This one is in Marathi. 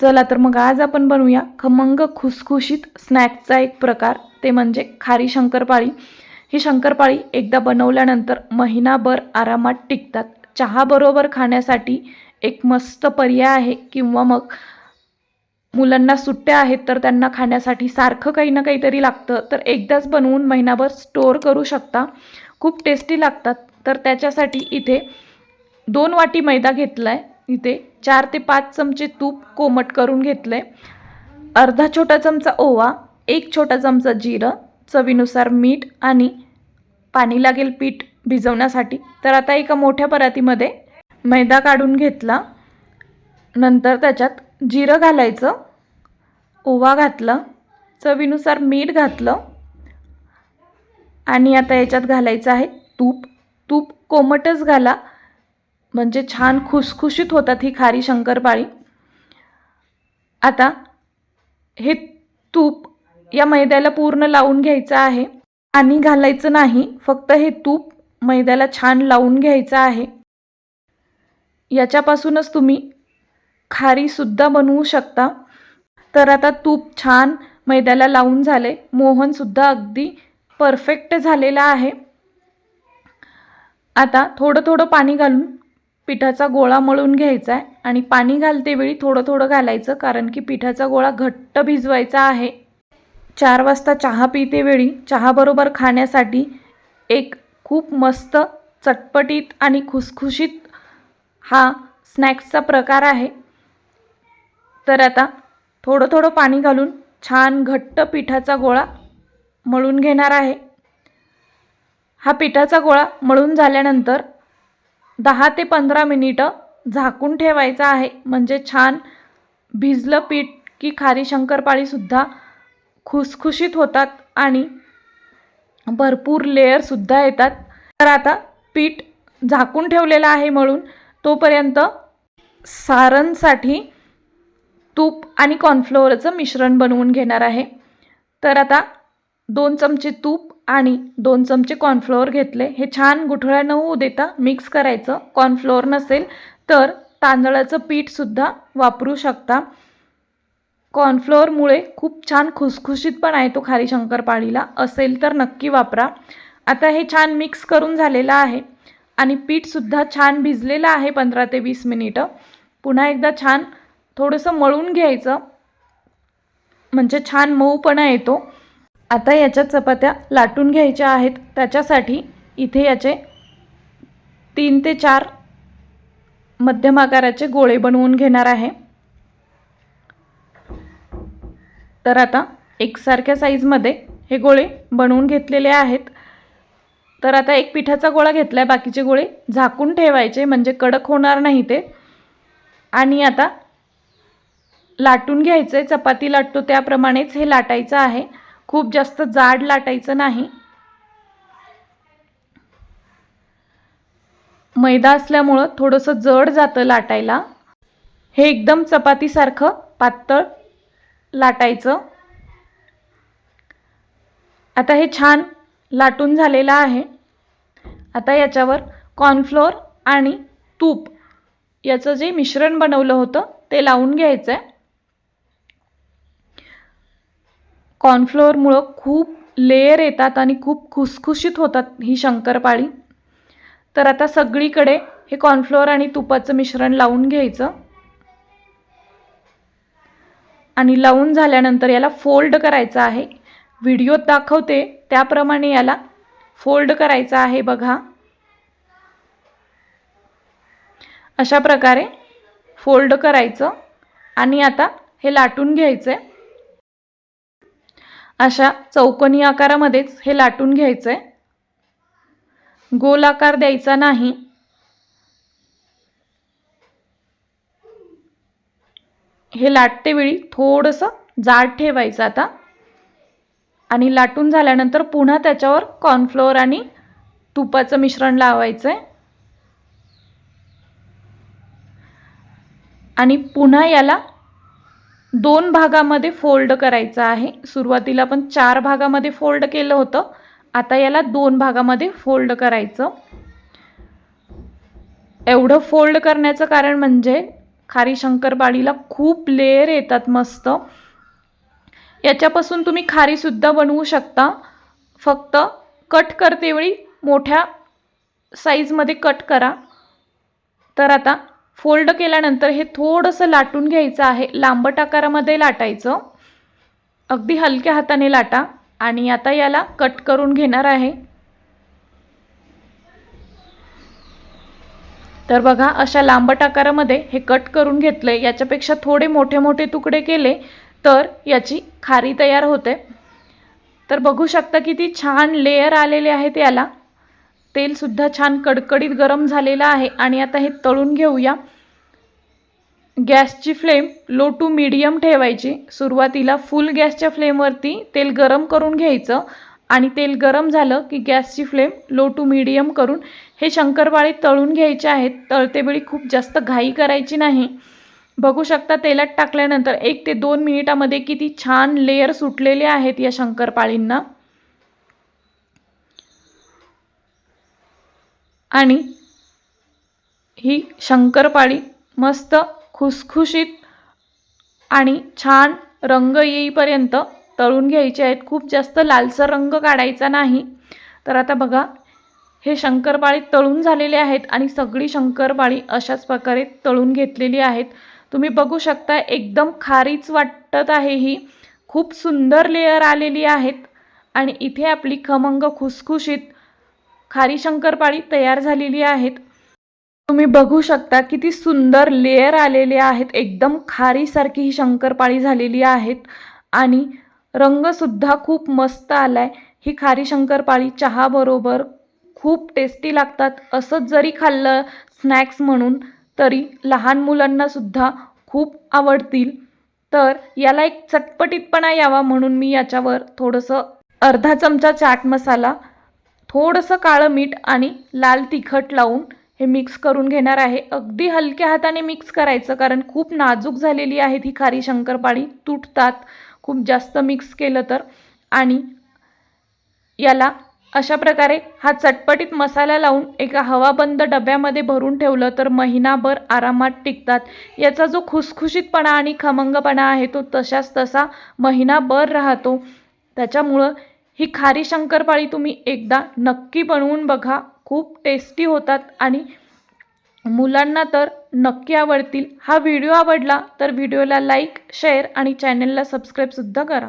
चला तर मग आज आपण बनवूया खमंग खुसखुशीत स्नॅक्सचा एक प्रकार. ते म्हणजे खारी शंकरपाळी. ही शंकरपाळी एकदा बनवल्यानंतर महिनाभर आरामात टिकतात. चहाबरोबर खाण्यासाठी एक मस्त पर्याय आहे किंवा मग मुलांना सुट्ट्या आहेत तर त्यांना खाण्यासाठी सारखं काही ना काहीतरी लागतं. तर एकदाच बनवून महिनाभर स्टोअर करू शकता. खूप टेस्टी लागतात. तर त्याच्यासाठी इथे दोन वाटी मैदा घेतला आहे इथे चार ते पाच चमचे तूप कोमट करून घेतलं आहे अर्धा छोटा चमचा ओवा एक छोटा चमचा जिरं चवीनुसार मीठ आणि पाणी लागेल पीठ भिजवण्यासाठी. तर आता एका मोठ्या परातीमध्ये मैदा काढून घेतला. नंतर त्याच्यात जिरं घालायचं ओवा घातला चवीनुसार मीठ घातलं आणि आता याच्यात घालायचं आहे तूप. तूप कोमटच घाला. म्हणजे छान खुसखुशीत होतात ही खारी शंकरपाळी. आता हे तूप या मैद्याला पूर्ण लावून घ्यायचं आहे. आणि घालायचं नाही फक्त हे तूप मैद्याला छान लावून घ्यायचं आहे. याच्यापासूनच तुम्ही खारीसुद्धा बनवू शकता. तर आता तूप छान मैद्याला लावून झाले मोहनसुद्धा अगदी परफेक्ट झालेला आहे. आता थोडं थोडं पाणी घालून पिठाचा गोळा मळून घ्यायचा आहे आणि पाणी घालते वेळी थोडं थोडं घालायचं कारण की पिठाचा गोळा घट्ट भिजवायचा आहे. चार वाजता चहा पिते वेळी चहाबरोबर खाण्यासाठी एक खूप मस्त चटपटीत आणि खुसखुशीत हा स्नॅक्सचा प्रकार आहे. तर आता थोडं थोडं पाणी घालून छान घट्ट पिठाचा गोळा मळून घेणार आहे. हा पिठाचा गोळा मळून झाल्यानंतर दहा ते पंधरा मिनिटं झाकून ठेवायचं आहे. म्हणजे छान भिजलं पीठ की खारी शंकरपाळीसुद्धा खुसखुशीत होतात आणि भरपूर लेअरसुद्धा येतात. तर आता पीठ झाकून ठेवलेलं आहे म्हणून तोपर्यंत सारणसाठी तूप आणि कॉर्नफ्लोअरचं मिश्रण बनवून घेणार आहे. तर आता दोन चमचे तूप आणि दोन चमचे कॉर्नफ्लोअर घेतले. हे छान गुठळ्या न होऊ देता मिक्स करायचं. कॉर्नफ्लोअर नसेल तर तांदळाचं पीठसुद्धा वापरू शकता. कॉर्नफ्लोअरमुळे खूप छान खुसखुशीतपणा येतो खारी शंकरपाळीला असेल तर नक्की वापरा. आता हे छान मिक्स करून झालेलं आहे आणि पीठसुद्धा छान भिजलेलं आहे पंधरा ते वीस मिनिटं. पुन्हा एकदा छान थोडंसं मळून घ्यायचं. म्हणजे छान मऊपणा येतो आता याच्या चपात्या लाटून घ्यायच्या आहेत. त्याच्यासाठी इथे याचे तीन ते चार मध्यम आकाराचे गोळे बनवून घेणार आहे. तर आता एकसारख्या साईजमध्ये हे गोळे बनवून घेतलेले आहेत. तर आता एक पिठाचा गोळा घेतला आहे बाकीचे गोळे झाकून ठेवायचे म्हणजे कडक होणार नाही ते. आणि आता लाटून घ्यायचं आहे चपाती लाटतो त्याप्रमाणेच हे लाटायचं आहे. खूप जास्त जाड लाटायचं नाही. मैदा असल्यामुळं थोडंसं जड जातं लाटायला. हे एकदम चपातीसारखं पातळ लाटायचं. आता हे छान लाटून झालेलं आहे. आता याच्यावर कॉर्नफ्लोअर आणि तूप याचं जे मिश्रण बनवलं होतं ते लावून घ्यायचं आहे कॉर्नफ्लोअरमुळं खूप लेयर येतात आणि खूप खुसखुशीत होतात ही शंकरपाळी. तर आता सगळीकडे हे कॉर्नफ्लोअर आणि तुपाचं मिश्रण लावून घ्यायचं. आणि लावून झाल्यानंतर याला फोल्ड करायचं आहे. व्हिडिओत दाखवते त्याप्रमाणे याला फोल्ड करायचं आहे बघा. अशा प्रकारे फोल्ड करायचं आणि आता हे लाटून घ्यायचं आहे अशा चौकोनी आकारामध्येच हे लाटून घ्यायचं आहे गोल आकार द्यायचा नाही. हे लाटते वेळी थोडंसं जाड ठेवायचं आता. आणि लाटून झाल्यानंतर पुन्हा त्याच्यावर कॉर्नफ्लोअर आणि तुपाचं मिश्रण लावायचं आहे आणि पुन्हा याला दोन भागामध्ये फोल्ड करायचं आहे. सुरुवातीला आपण चार भागामध्ये फोल्ड केलं होतं. आता याला दोन भागामध्ये फोल्ड करायचं. एवढं फोल्ड करण्याचं कारण म्हणजे खारी शंकरपाळीला खूप लेअर येतात मस्त. याच्यापासून तुम्ही खारीसुद्धा बनवू शकता. फक्त कट करतेवेळी मोठ्या साईजमध्ये कट करा. तर आता फोल्ड केल्यानंतर हे थोडंसं लाटून घ्यायचं आहे. लांबट आकारामध्ये लाटायचं. अगदी हलक्या हाताने लाटा आणि आता याला कट करून घेणार आहे. तर बघा अशा लांबट आकारामध्ये हे कट करून घेतले याच्यापेक्षा थोडे मोठे मोठे तुकडे केले तर याची खारी तयार होते. तर बघू शकता किती छान लेयर आलेले आहेत याला. तेलसुद्धा छान कडकडीत गरम झालेलं आहे. आणि आता हे तळून घेऊया. गॅसची फ्लेम लो टू मीडियम ठेवायची. सुरुवातीला फुल गॅसच्या फ्लेमवरती तेल गरम करून घ्यायचं. आणि तेल गरम झालं की गॅसची फ्लेम लो टू मीडियम करून हे शंकरपाळे तळून घ्यायचे आहेत. तळतेवेळी खूप जास्त घाई करायची नाही. बघू शकता तेलात टाकल्यानंतर एक ते दोन मिनिटामध्ये किती छान लेयर सुटलेले आहेत या शंकरपाळींना. आणि ही शंकरपाळी मस्त खुसखुशीत आणि छान रंग येईपर्यंत तळून घ्यायचे आहेत. खूप जास्त लालसर रंग काढायचा नाही. तर आता बघा हे शंकरपाळी तळून झालेले आहेत आणि सगळी शंकरपाळी अशाच प्रकारे तळून घेतलेली आहेत. तुम्ही बघू शकता एकदम खारीच वाटत आहे ही. खूप सुंदर लेयर आलेली आहेत आणि इथे आपली खमंग खुसखुशीत खारी शंकरपाळी तयार झालेली आहेत. तुम्ही बघू शकता किती सुंदर लेअर आलेले आहेत. एकदम खारीसारखी ही शंकरपाळी झालेली आहेत. आणि रंगसुद्धा खूप मस्त आला आहे ही खारी शंकरपाळी चहाबरोबर खूप टेस्टी लागतात. असंच जरी खाल्लं स्नॅक्स म्हणून तरी लहान मुलांनासुद्धा खूप आवडतील. तर याला एक चटपटीतपणा यावा म्हणून मी याच्यावर थोडंसं अर्धा चमचा चाट मसाला थोडंसं काळं मीठ आणि लाल तिखट लावून हे मिक्स करून घेणार आहे. अगदी हलक्या हाताने मिक्स करायचं कारण खूप नाजूक झालेली आहे ही खारी शंकरपाळी. तुटतात. खूप जास्त मिक्स केलं तर. आणि याला अशा प्रकारे हा चटपटीत मसाला लावून एका हवाबंद डब्यामध्ये भरून ठेवलं तर महिनाभर आरामात टिकतात. याचा जो खुसखुशीतपणा आणि खमंगपणा आहे तो तशाच तसा महिनाभर राहतो. त्याच्यामुळं ही खारी शंकरपाळी तुम्ही एकदा नक्की बनवून बघा. खूप टेस्टी होतात आणि मुलांना तर नक्की आवडतील. हा व्हिडिओ आवडला तर व्हिडिओला लाईक शेअर आणि चॅनलला सबस्क्राईबसुद्धा करा.